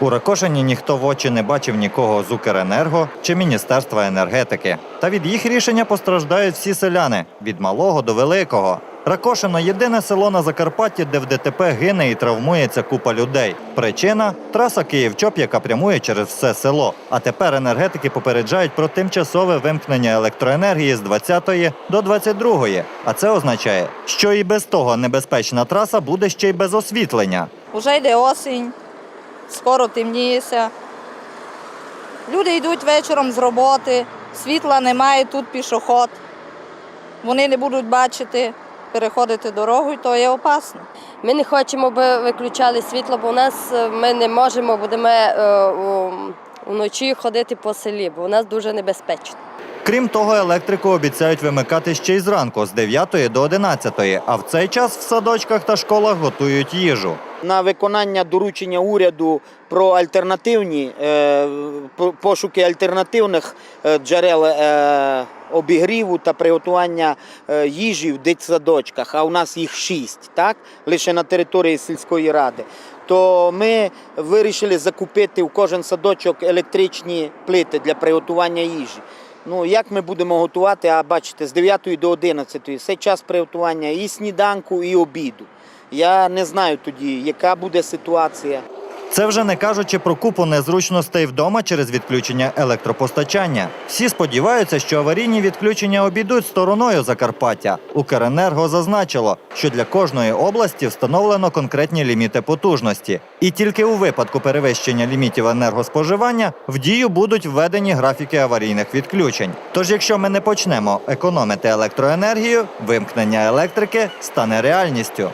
У Ракошині ніхто в очі не бачив нікого з Укренерго чи Міністерства енергетики. Та від їх рішення постраждають всі селяни від малого до великого. Ракошино єдине село на Закарпатті, де в ДТП гине і травмується купа людей. Причина траса Київ-Чоп, яка прямує через все село. А тепер енергетики попереджають про тимчасове вимкнення електроенергії з 20 до 22. А це означає, що і без того небезпечна траса буде ще й без освітлення. Уже йде осінь, скоро темніється. Люди йдуть вечором з роботи, світла немає, тут пішоход. Вони не будуть бачити, переходити дорогу, і то є опасно. Ми не хочемо, аби виключали світло, бо у нас е, ми не можемо, у- вночі ходити по селі, бо у нас дуже небезпечно. Крім того, електрику обіцяють вимикати ще й зранку з 9 до 11, а в цей час в садочках та школах готують їжу. на виконання доручення уряду про альтернативні е, пошуки альтернативних е, джерел е, обігріву та приготування е, їжі в дитсадочках, а у нас їх шість, так лише на території сільської ради. То ми вирішили закупити в кожен садочок електричні плити для приготування їжі. Ну, як ми будемо готувати, а бачите, з 9 до 11 це час приготування і сніданку, і обіду. Я не знаю тоді, яка буде ситуація. Це вже не кажучи про купу незручностей вдома через відключення електропостачання. Всі сподіваються, що аварійні відключення обійдуть стороною Закарпаття. Укренерго зазначило, що для кожної області встановлено конкретні ліміти потужності, і тільки у випадку перевищення лімітів енергоспоживання в дію будуть введені графіки аварійних відключень. Тож, якщо ми не почнемо економити електроенергію, вимкнення електрики стане реальністю.